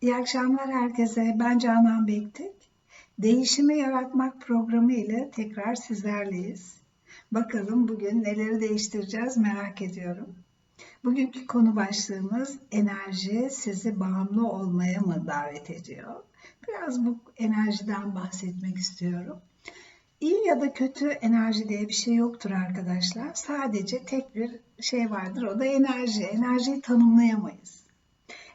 İyi akşamlar herkese. Ben Canan Bektik. Değişimi Yaratmak programı ile tekrar sizlerleyiz. Bakalım bugün neleri değiştireceğiz merak ediyorum. Bugünkü konu başlığımız enerji sizi bağımlı olmaya mı davet ediyor? Biraz bu enerjiden bahsetmek istiyorum. İyi ya da kötü enerji diye bir şey yoktur arkadaşlar. Sadece tek bir şey vardır o da enerji. Enerjiyi tanımlayamayız.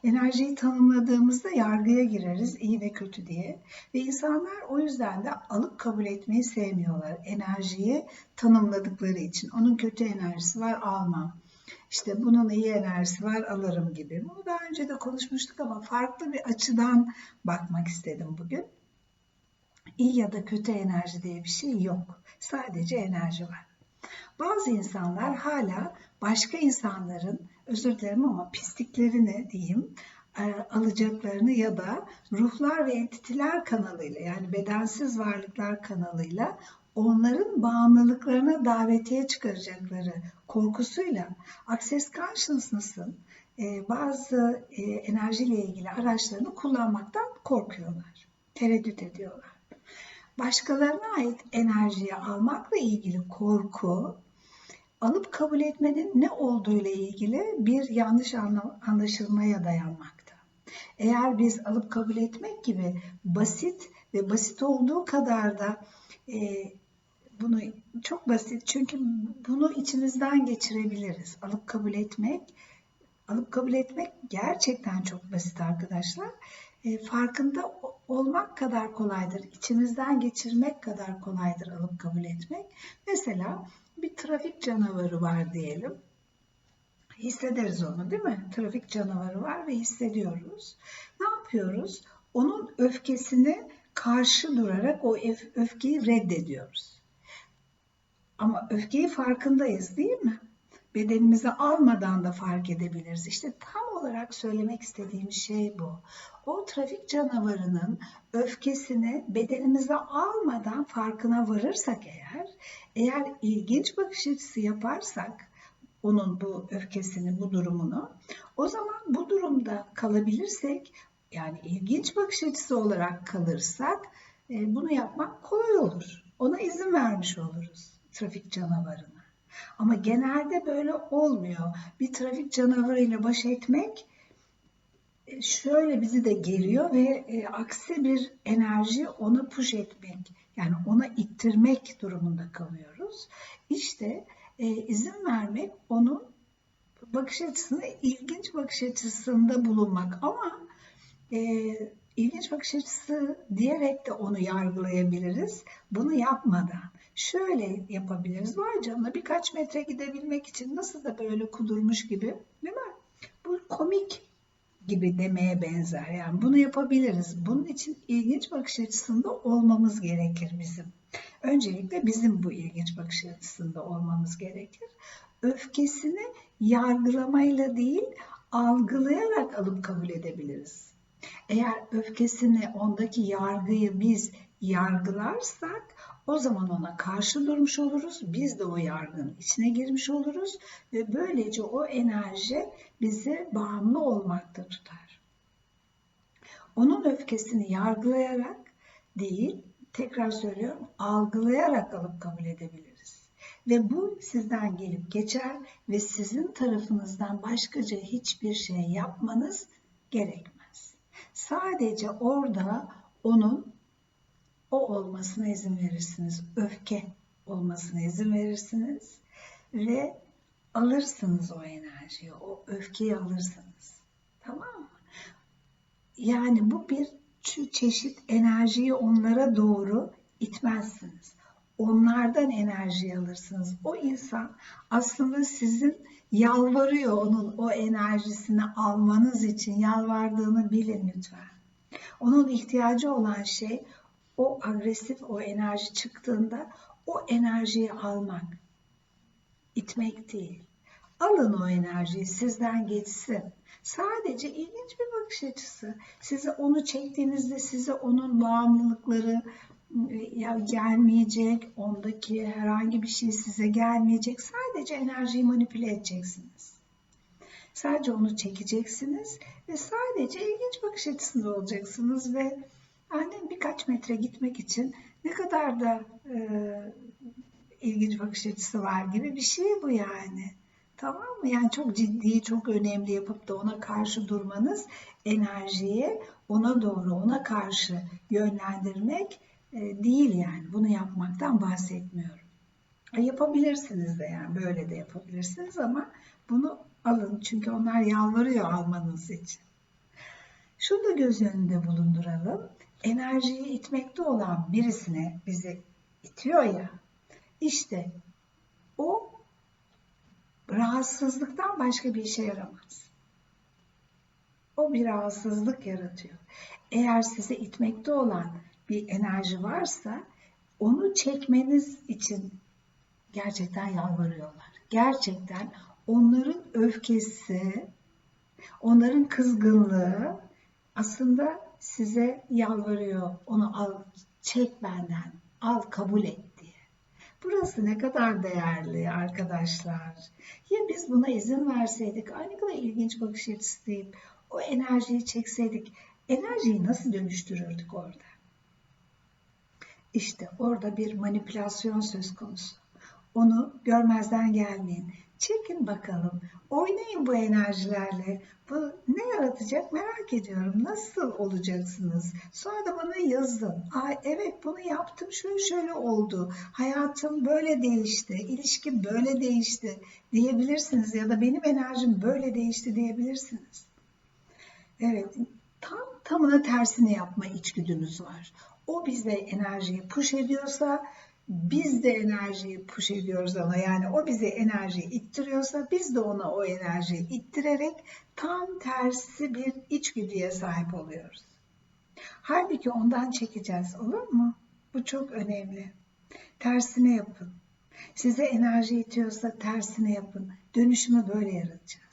Enerjiyi tanımladığımızda yargıya gireriz iyi ve kötü diye. Ve insanlar o yüzden de alıp kabul etmeyi sevmiyorlar. Enerjiyi tanımladıkları için. Onun kötü enerjisi var almam. İşte bunun iyi enerjisi var alırım gibi. Bunu daha önce de konuşmuştuk ama farklı bir açıdan bakmak istedim bugün. İyi ya da kötü enerji diye bir şey yok. Sadece enerji var. Bazı insanlar hala başka insanların, özür dilerim ama pisliklerini diyeyim, e, alacaklarını ya da ruhlar ve entiteler kanalıyla yani bedensiz varlıklar kanalıyla onların bağımlılıklarına davetiye çıkaracakları korkusuyla Access Consciousness'ın e, bazı e, enerjiyle ilgili araçlarını kullanmaktan korkuyorlar, tereddüt ediyorlar. Başkalarına ait enerjiyi almakla ilgili korku, alıp kabul etmenin ne olduğu ile ilgili bir yanlış anlaşılmaya dayanmakta. Eğer biz alıp kabul etmek gibi basit ve basit olduğu kadar da e, bunu çok basit çünkü bunu içimizden geçirebiliriz. Alıp kabul etmek, alıp kabul etmek gerçekten çok basit arkadaşlar. E, farkında olmak kadar kolaydır. İçimizden geçirmek kadar kolaydır alıp kabul etmek. Mesela bir trafik canavarı var diyelim. Hissederiz onu değil mi? Trafik canavarı var ve hissediyoruz. Ne yapıyoruz? Onun öfkesini karşı durarak o öfkeyi reddediyoruz. Ama öfkeyi farkındayız değil mi? Bedenimize almadan da fark edebiliriz. İşte tam olarak söylemek istediğim şey bu. O trafik canavarının öfkesini bedenimize almadan farkına varırsak eğer, eğer ilginç bakış açısı yaparsak onun bu öfkesini, bu durumunu, o zaman bu durumda kalabilirsek, yani ilginç bakış açısı olarak kalırsak, e, bunu yapmak kolay olur. Ona izin vermiş oluruz trafik canavarına. Ama genelde böyle olmuyor. Bir trafik canavarıyla baş etmek e, şöyle bizi de geriyor ve e, aksi bir enerji ona push etmek yani ona ittirmek durumunda kalıyoruz. İşte e, izin vermek onun bakış açısını ilginç bakış açısında bulunmak ama e, ilginç bakış açısı diyerek de onu yargılayabiliriz. Bunu yapmadan şöyle yapabiliriz. Vay canına birkaç metre gidebilmek için nasıl da böyle kudurmuş gibi değil mi? Bu komik gibi demeye benzer. Yani bunu yapabiliriz. Bunun için ilginç bakış açısında olmamız gerekir bizim. Öncelikle bizim bu ilginç bakış açısında olmamız gerekir. Öfkesini yargılamayla değil, algılayarak alıp kabul edebiliriz. Eğer öfkesini, ondaki yargıyı biz yargılarsak o zaman ona karşı durmuş oluruz. Biz de o yargının içine girmiş oluruz ve böylece o enerji bizi bağımlı olmakta tutar. Onun öfkesini yargılayarak değil, tekrar söylüyorum, algılayarak alıp kabul edebiliriz. Ve bu sizden gelip geçer ve sizin tarafınızdan başkaca hiçbir şey yapmanız gerekmez. Sadece orada onun o olmasına izin verirsiniz. Öfke olmasına izin verirsiniz ve alırsınız o enerjiyi, o öfkeyi alırsınız. Tamam mı? Yani bu bir çeşit enerjiyi onlara doğru itmezsiniz. Onlardan enerji alırsınız. O insan aslında sizin yalvarıyor onun o enerjisini almanız için yalvardığını bilin lütfen. Onun ihtiyacı olan şey o agresif o enerji çıktığında o enerjiyi almak, itmek değil. Alın o enerjiyi sizden geçsin. Sadece ilginç bir bakış açısı. Size onu çektiğinizde size onun bağımlılıkları ya gelmeyecek, ondaki herhangi bir şey size gelmeyecek. Sadece enerjiyi manipüle edeceksiniz. Sadece onu çekeceksiniz ve sadece ilginç bakış açısında olacaksınız ve annem birkaç metre gitmek için ne kadar da e, ilginç bakış açısı var gibi bir şey bu yani. Tamam mı? Yani çok ciddi, çok önemli yapıp da ona karşı durmanız enerjiyi ona doğru, ona karşı yönlendirmek e, değil yani. Bunu yapmaktan bahsetmiyorum. E, yapabilirsiniz de yani böyle de yapabilirsiniz ama bunu alın çünkü onlar yalvarıyor almanız için. Şunu da göz önünde bulunduralım. Enerjiyi itmekte olan birisine bizi itiyor ya. İşte o rahatsızlıktan başka bir işe yaramaz. O bir rahatsızlık yaratıyor. Eğer size itmekte olan bir enerji varsa onu çekmeniz için gerçekten yalvarıyorlar. Gerçekten onların öfkesi, onların kızgınlığı aslında size yalvarıyor. Onu al, çek benden, al kabul et diye. Burası ne kadar değerli arkadaşlar. Ya biz buna izin verseydik, ay ne kadar ilginç bakış açısı deyip o enerjiyi çekseydik, enerjiyi nasıl dönüştürürdük orada? İşte orada bir manipülasyon söz konusu. Onu görmezden gelmeyin. Çekin bakalım. Oynayın bu enerjilerle. Bu ne yaratacak merak ediyorum. Nasıl olacaksınız? Sonra da bana yazın. Ay evet bunu yaptım şöyle şöyle oldu. Hayatım böyle değişti. İlişkim böyle değişti diyebilirsiniz. Ya da benim enerjim böyle değişti diyebilirsiniz. Evet tam tamına tersini yapma içgüdümüz var. O bize enerjiyi push ediyorsa biz de enerjiyi push ediyoruz ona yani o bize enerjiyi ittiriyorsa biz de ona o enerjiyi ittirerek tam tersi bir içgüdüye sahip oluyoruz. Halbuki ondan çekeceğiz olur mu? Bu çok önemli. Tersine yapın. Size enerji itiyorsa tersine yapın. Dönüşümü böyle yaratacağız.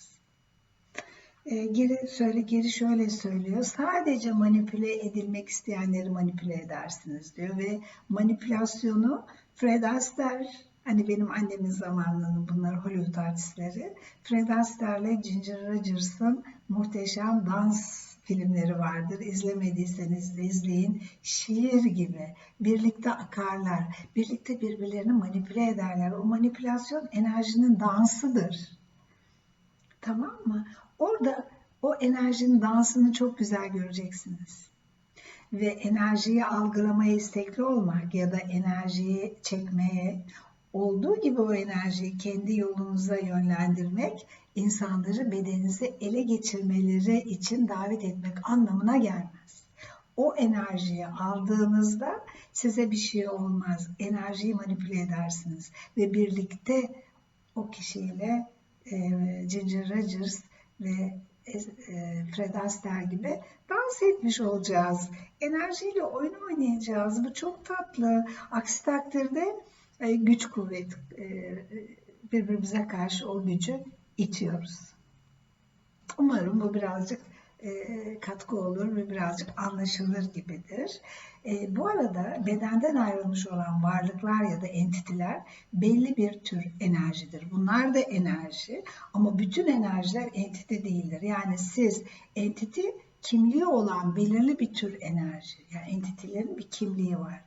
E, geri söyle geri şöyle söylüyor. Sadece manipüle edilmek isteyenleri manipüle edersiniz diyor ve manipülasyonu Fred Astaire hani benim annemin zamanının bunlar Hollywood artistleri. Fred Astaire'le Ginger Rogers'ın muhteşem dans filmleri vardır. İzlemediyseniz de izleyin. Şiir gibi birlikte akarlar. Birlikte birbirlerini manipüle ederler. O manipülasyon enerjinin dansıdır. Tamam mı? Orada o enerjinin dansını çok güzel göreceksiniz. Ve enerjiyi algılamaya istekli olmak ya da enerjiyi çekmeye, olduğu gibi o enerjiyi kendi yolunuza yönlendirmek, insanları bedeninizi ele geçirmeleri için davet etmek anlamına gelmez. O enerjiyi aldığınızda size bir şey olmaz. Enerjiyi manipüle edersiniz ve birlikte o kişiyle e, Ginger Rogers ve Fred Astaire gibi dans etmiş olacağız. Enerjiyle oyun oynayacağız. Bu çok tatlı. Aksi takdirde e, güç kuvvet e, birbirimize karşı o gücü itiyoruz. Umarım bu birazcık katkı olur ve birazcık anlaşılır gibidir. E, bu arada bedenden ayrılmış olan varlıklar ya da entiteler belli bir tür enerjidir. Bunlar da enerji ama bütün enerjiler entite değildir. Yani siz entiti kimliği olan belirli bir tür enerji. Yani entitelerin bir kimliği var.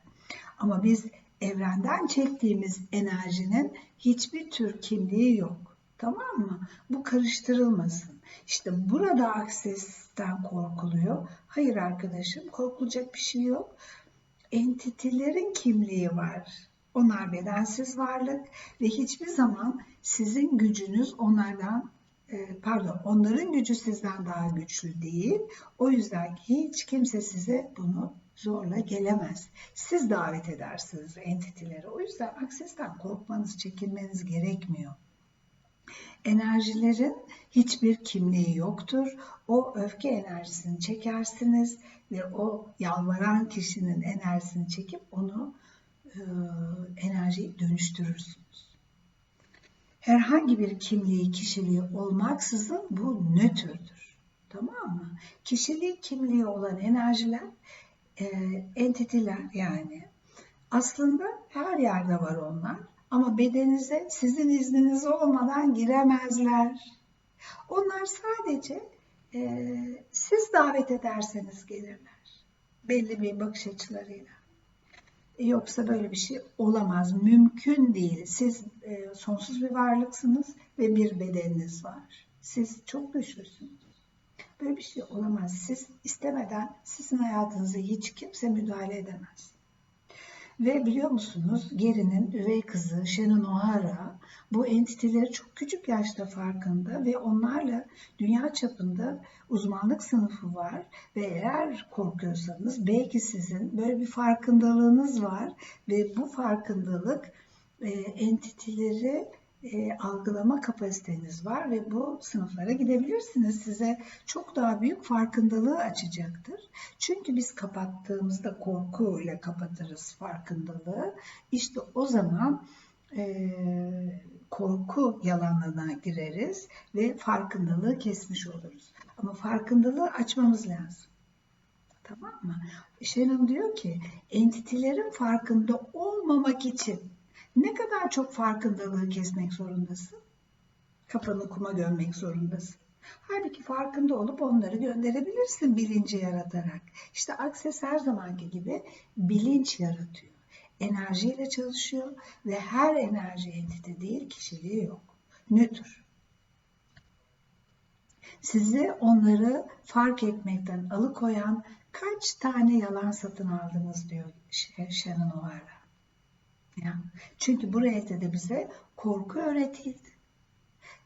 Ama biz evrenden çektiğimiz enerjinin hiçbir tür kimliği yok. Tamam mı? Bu karıştırılmasın. İşte burada aksesten korkuluyor. Hayır arkadaşım korkulacak bir şey yok. Entitelerin kimliği var. Onlar bedensiz varlık ve hiçbir zaman sizin gücünüz onlardan e, pardon onların gücü sizden daha güçlü değil. O yüzden hiç kimse size bunu zorla gelemez. Siz davet edersiniz entiteleri. O yüzden aksesten korkmanız, çekinmeniz gerekmiyor. Enerjilerin hiçbir kimliği yoktur. O öfke enerjisini çekersiniz ve o yalvaran kişinin enerjisini çekip onu e, enerjiyi dönüştürürsünüz. Herhangi bir kimliği, kişiliği olmaksızın bu nötrdür. Tamam mı? Kişiliği, kimliği olan enerjiler, e, entitiler yani aslında her yerde var onlar ama bedeninize sizin izniniz olmadan giremezler. Onlar sadece e, siz davet ederseniz gelirler. Belli bir bakış açılarıyla. Yoksa böyle bir şey olamaz. Mümkün değil. Siz e, sonsuz bir varlıksınız ve bir bedeniniz var. Siz çok güçlüsünüz. Böyle bir şey olamaz. Siz istemeden sizin hayatınıza hiç kimse müdahale edemez. Ve biliyor musunuz Geri'nin üvey kızı Shannon O'Hara bu entiteleri çok küçük yaşta farkında ve onlarla dünya çapında uzmanlık sınıfı var. Ve eğer korkuyorsanız belki sizin böyle bir farkındalığınız var. Ve bu farkındalık e, entiteleri e, algılama kapasiteniz var ve bu sınıflara gidebilirsiniz. Size çok daha büyük farkındalığı açacaktır. Çünkü biz kapattığımızda korkuyla kapatırız farkındalığı. İşte o zaman e, korku yalanına gireriz ve farkındalığı kesmiş oluruz. Ama farkındalığı açmamız lazım. Tamam mı? Shannon diyor ki entitelerin farkında olmamak için ne kadar çok farkındalığı kesmek zorundasın? Kafanı kuma gömmek zorundasın. Halbuki farkında olup onları gönderebilirsin bilinci yaratarak. İşte akses her zamanki gibi bilinç yaratıyor. Enerjiyle çalışıyor ve her enerji entite değil kişiliği yok. Nötr. Sizi onları fark etmekten alıkoyan kaç tane yalan satın aldınız diyor Shannon O'Hara. Çünkü bu de bize korku öğretildi.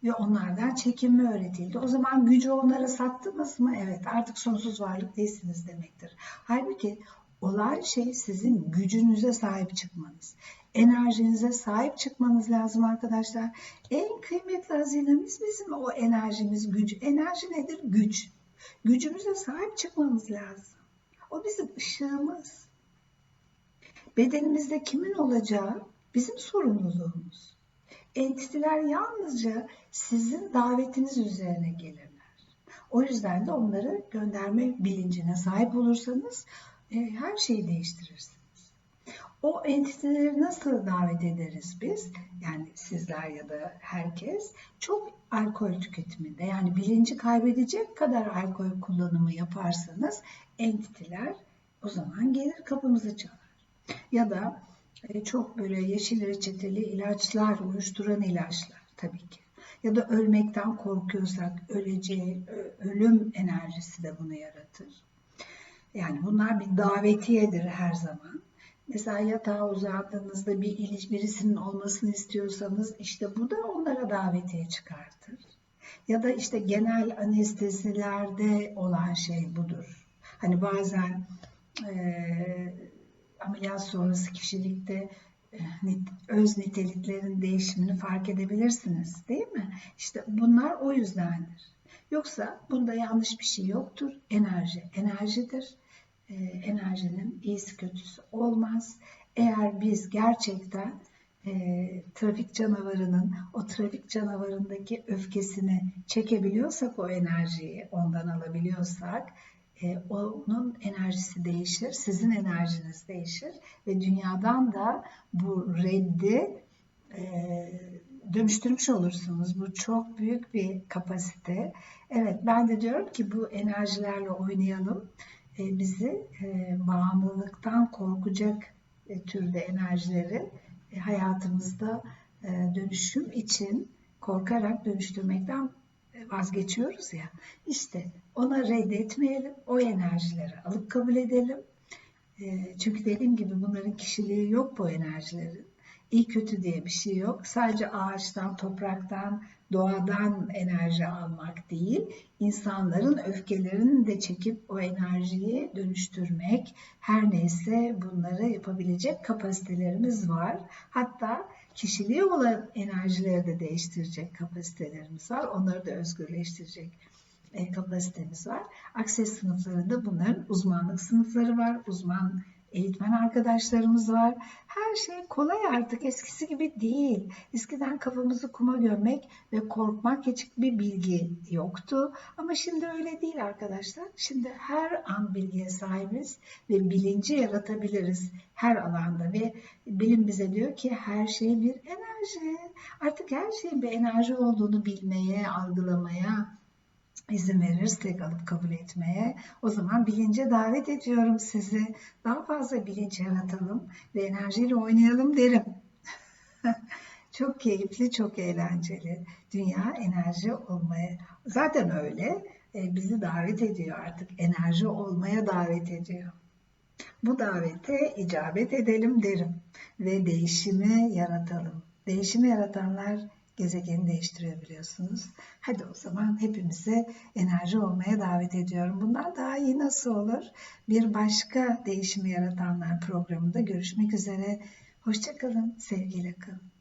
Ve onlardan çekinme öğretildi. O zaman gücü onlara sattınız mı? Evet artık sonsuz varlık değilsiniz demektir. Halbuki olan şey sizin gücünüze sahip çıkmanız. Enerjinize sahip çıkmanız lazım arkadaşlar. En kıymetli hazinemiz bizim o enerjimiz, güç. Enerji nedir? Güç. Gücümüze sahip çıkmamız lazım. O bizim ışığımız. Bedenimizde kimin olacağı bizim sorumluluğumuz. Entiteler yalnızca sizin davetiniz üzerine gelirler. O yüzden de onları gönderme bilincine sahip olursanız e, her şeyi değiştirirsiniz. O entiteleri nasıl davet ederiz biz? Yani sizler ya da herkes çok alkol tüketiminde yani bilinci kaybedecek kadar alkol kullanımı yaparsanız entiteler o zaman gelir kapımızı çalar ya da e, çok böyle yeşil reçeteli ilaçlar, uyuşturan ilaçlar tabii ki. Ya da ölmekten korkuyorsak öleceği, ölüm enerjisi de bunu yaratır. Yani bunlar bir davetiyedir her zaman. Mesela yatağa uzandığınızda bir iliş birisinin olmasını istiyorsanız işte bu da onlara davetiye çıkartır. Ya da işte genel anestezilerde olan şey budur. Hani bazen e, ameliyat sonrası kişilikte e, öz niteliklerin değişimini fark edebilirsiniz değil mi? İşte bunlar o yüzdendir. Yoksa bunda yanlış bir şey yoktur. Enerji enerjidir. Ee, enerjinin iyisi kötüsü olmaz. Eğer biz gerçekten e, trafik canavarının o trafik canavarındaki öfkesini çekebiliyorsak o enerjiyi ondan alabiliyorsak e, onun enerjisi değişir, sizin enerjiniz değişir ve dünyadan da bu reddi e, dönüştürmüş olursunuz. Bu çok büyük bir kapasite. Evet ben de diyorum ki bu enerjilerle oynayalım. E, bizi e, bağımlılıktan korkacak türde enerjileri hayatımızda dönüşüm için korkarak dönüştürmekten vazgeçiyoruz ya. İşte ona reddetmeyelim, o enerjileri alıp kabul edelim. Ee, çünkü dediğim gibi bunların kişiliği yok bu enerjilerin. İyi kötü diye bir şey yok. Sadece ağaçtan, topraktan, doğadan enerji almak değil, insanların öfkelerini de çekip o enerjiyi dönüştürmek, her neyse bunları yapabilecek kapasitelerimiz var. Hatta kişiliği olan enerjileri de değiştirecek kapasitelerimiz var. Onları da özgürleştirecek e, kapasitemiz var. Akses sınıflarında bunların uzmanlık sınıfları var. Uzman eğitmen arkadaşlarımız var. Her şey kolay artık eskisi gibi değil. Eskiden kafamızı kuma gömmek ve korkmak hiçbir bilgi yoktu. Ama şimdi öyle değil arkadaşlar. Şimdi her an bilgiye sahibiz ve bilinci yaratabiliriz her alanda ve bilim bize diyor ki her şey bir enerji. Artık her şeyin bir enerji olduğunu bilmeye, algılamaya, izin verirsek alıp kabul etmeye o zaman bilince davet ediyorum sizi. Daha fazla bilinç yaratalım ve enerjiyle oynayalım derim. çok keyifli, çok eğlenceli. Dünya enerji olmaya zaten öyle. E, bizi davet ediyor artık. Enerji olmaya davet ediyor. Bu davete icabet edelim derim ve değişimi yaratalım. Değişimi yaratanlar gezegeni değiştiriyor biliyorsunuz. Hadi o zaman hepimize enerji olmaya davet ediyorum. Bundan daha iyi nasıl olur? Bir başka değişimi yaratanlar programında görüşmek üzere. Hoşçakalın, sevgiyle kalın.